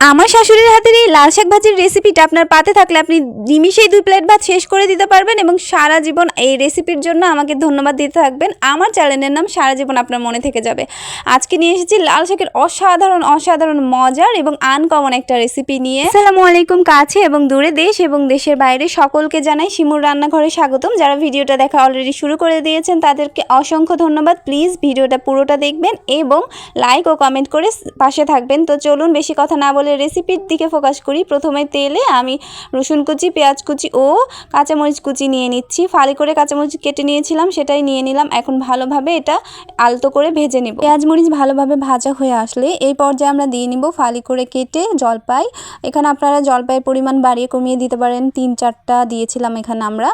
আমার শাশুড়ির হাতের এই লাল শাক ভাজির রেসিপিটা আপনার পাতে থাকলে আপনি নিমিষেই দুই প্লেট ভাত শেষ করে দিতে পারবেন এবং সারা জীবন এই রেসিপির জন্য আমাকে ধন্যবাদ দিতে থাকবেন। আমার চ্যানেলের নাম সারা জীবন আপনার মনে থেকে যাবে। আজকে নিয়ে এসেছি লাল শাকের অসাধারণ অসাধারণ, মজার এবং আনকমন একটা রেসিপি নিয়ে। আসসালামু আলাইকুম, কাছে এবং দূরে দেশ এবং দেশের বাইরে সকলকে জানাই শিমুর রান্নাঘরে স্বাগতম। যারা ভিডিওটা দেখা অলরেডি শুরু করে দিয়েছেন, তাদেরকে অসংখ্য ধন্যবাদ। প্লিজ ভিডিওটা পুরোটা দেখবেন এবং লাইক ও কমেন্ট করে পাশে থাকবেন। তো চলুন বেশি কথা না বলে রেসিপির দিকে ফোকাস করি। প্রথমে তেলে আমি রসুন কুচি, পেঁয়াজ কুচি ও কাঁচামরিচ কুচি নিয়ে নিচ্ছি। ফালি করে কাঁচামরিচ কেটে নিয়েছিলাম, সেটাই নিয়ে নিলাম। এখন ভালোভাবে এটা আলতো করে ভেজে নেব। পেঁয়াজ মরিচ ভালোভাবে ভাজা হয়ে আসলে এই পর্যায়ে আমরা দিয়ে নিব ফালি করে কেটে জলপাই। এখানে আপনারা জলপাইয়ের পরিমাণ বাড়িয়ে কমিয়ে দিতে পারেন। তিন চারটা দিয়েছিলাম এখানে আমরা।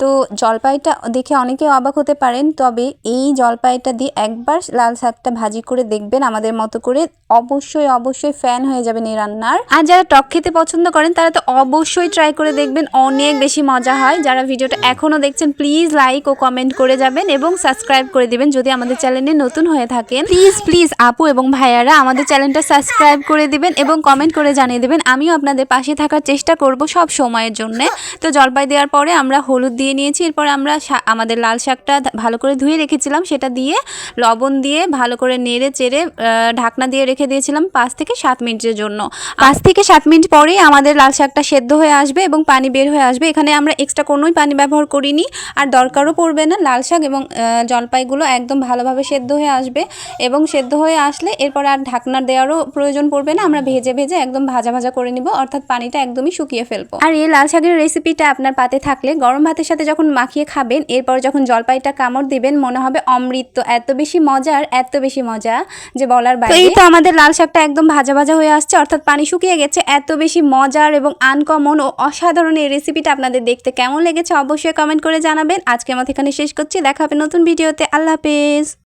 তো জলপাইটা দেখে অনেকে অবাক হতে পারেন, তবে এই জলপাইটা দিয়ে একবার লাল শাকটা ভাজি করে দেখবেন। আমাদের মতো করে অবশ্যই অবশ্যই ফ্যান হয়ে যাবেন রান্নার। আর যারা টক খেতে পছন্দ করেন, তারা তো অবশ্যই ট্রাই করে দেখবেন, অনেক বেশি মজা হয়। যারা ভিডিওটা এখনও দেখছেন প্লিজ লাইক ও কমেন্ট করে যাবেন এবং সাবস্ক্রাইব করে দিবেন। যদি আমাদের চ্যানেলে নতুন হয়ে থাকেন প্লিজ প্লিজ আপু এবং ভাইয়ারা আমাদের চ্যানেলটা সাবস্ক্রাইব করে দিবেন এবং কমেন্ট করে জানিয়ে দেবেন। আমিও আপনাদের পাশে থাকার চেষ্টা করব সব সময়ের জন্য। তো জলপাই দেওয়ার পরে আমরা হলুদ দিয়ে নিয়েছি। এরপর আমরা আমাদের লাল শাকটা ভালো করে ধুয়ে রেখেছিলাম। সেটা দিয়ে লবণ দিয়ে ভালো করে নেড়ে চেড়ে ঢাকনা দিয়ে রেখে দিয়েছিলাম পাঁচ থেকে সাত মিনিটের জন্য। পাঁচ থেকে সাত মিনিট পরেই আমাদের লাল শাকটা সেদ্ধ হয়ে আসবে এবং পানি বের হয়ে আসবে। এখানে আমরা এক্সট্রা কোনোই পানি ব্যবহার করিনি। আর দরকারও পড়বে না লাল শাক এবং জলপাইগুলো একদম ভালোভাবে সেদ্ধ হয়ে আসবে। এবং সেদ্ধ হয়ে আসলে এরপর আর ঢাকনা দেওয়ারও প্রয়োজন পড়বে না। আমরা ভেজে ভেজে একদম ভাজা ভাজা করে নিব। অর্থাৎ পানিটা একদমই শুকিয়ে ফেলব। আর এই লাল শাকের রেসিপিটা আপনার পাতে থাকলে গরম ভাতের সাথে যখন মাখিয়ে খাবেন এরপর যখন জলপাইটা কামড় দিবেন মনে হবে অমৃত। এত বেশি মজার এত বেশি মজা যে বলার বাইরে এই তো আমাদের লাল শাকটা একদম ভাজা ভাজা হয়ে আসছে। অর্থাৎ পানি শুকিয়ে গেছে, এত বেশি মজার এবং আনকমন ও অসাধারণ এই রেসিপিটা আপনাদের দেখতে কেমন লেগেছে অবশ্যই কমেন্ট করে জানাবেন। আজকে আমার এখানে শেষ করছি, দেখা হবে নতুন ভিডিওতে। আল্লাহ হাফেজ।